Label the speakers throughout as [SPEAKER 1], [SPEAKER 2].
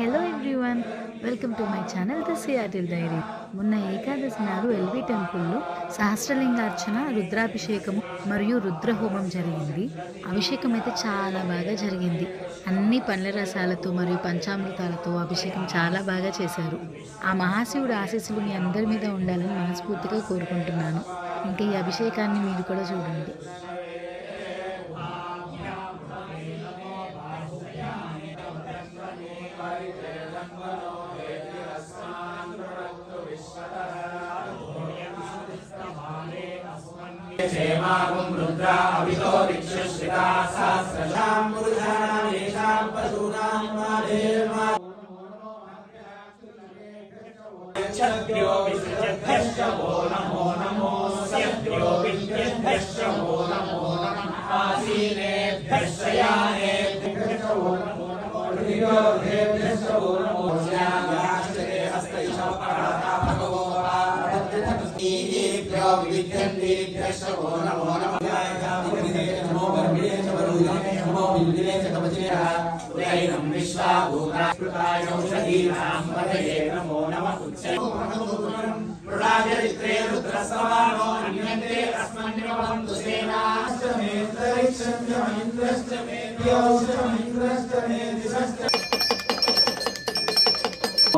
[SPEAKER 1] Hello everyone welcome to my channel the Seattle diary మొన్న ఏకాదశి నాడు LV టెంపుల్లో సహస్రలింగార్చన రుద్రాభిషేకము మరియు రుద్రహోమం జరిగింది. అభిషేకం అయితే చాలా బాగా జరిగింది. అన్ని పండ్ల రసాలతో మరియు పంచామృతాలతో అభిషేకం చాలా బాగా చేశారు. ఆ మహాశివుడు ఆశీస్సులు మీ అందరి మీద ఉండాలని మనస్ఫూర్తిగా కోరుకుంటున్నాను. ఇంకా ఈ అభిషేకాన్ని మీరు కూడా చూడండి.
[SPEAKER 2] क्षेमागुं रुद्रा अभितो दिक्षुश्रिता सहस्रशां पुरुषाणामेषां पशूनां माधेर्मा क्षत्रियो विसृजभ्यश्च वो नमो नमोऽस्यभ्यो विद्यभ्यश्च वो नमो नमः आसीनेभ्यश्च यानेभ्यश्च वो नमो नमो हृदयोभ्यश्च वो नमो स्यागाश्चे हस्तैषव पराता भगवो ीभ्यो विविध्यन्तीभ्यश्च वो नमो नमः नमो गर्भिणे च वरुणे नमो बिल्बिने च कवचिनः उदयनं विश्वाभूताय औषधीनां पतये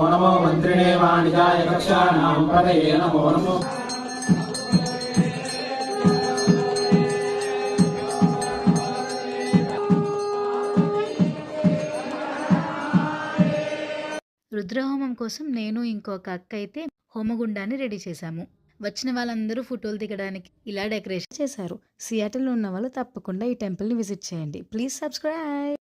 [SPEAKER 2] नमो मन्त्रिणे वाणिजाय कक्षाणां पतये नमो नमो
[SPEAKER 1] రుద్రహోమం కోసం నేను ఇంకొక అక్క అయితే హోమగుండాన్ని రెడీ చేశాము వచ్చిన వాళ్ళందరూ ఫోటోలు దిగడానికి ఇలా డెకరేషన్ చేశారు సియాటల్లో ఉన్న వాళ్ళు తప్పకుండా ఈ టెంపుల్ని విజిట్ చేయండి ప్లీజ్ సబ్స్క్రైబ్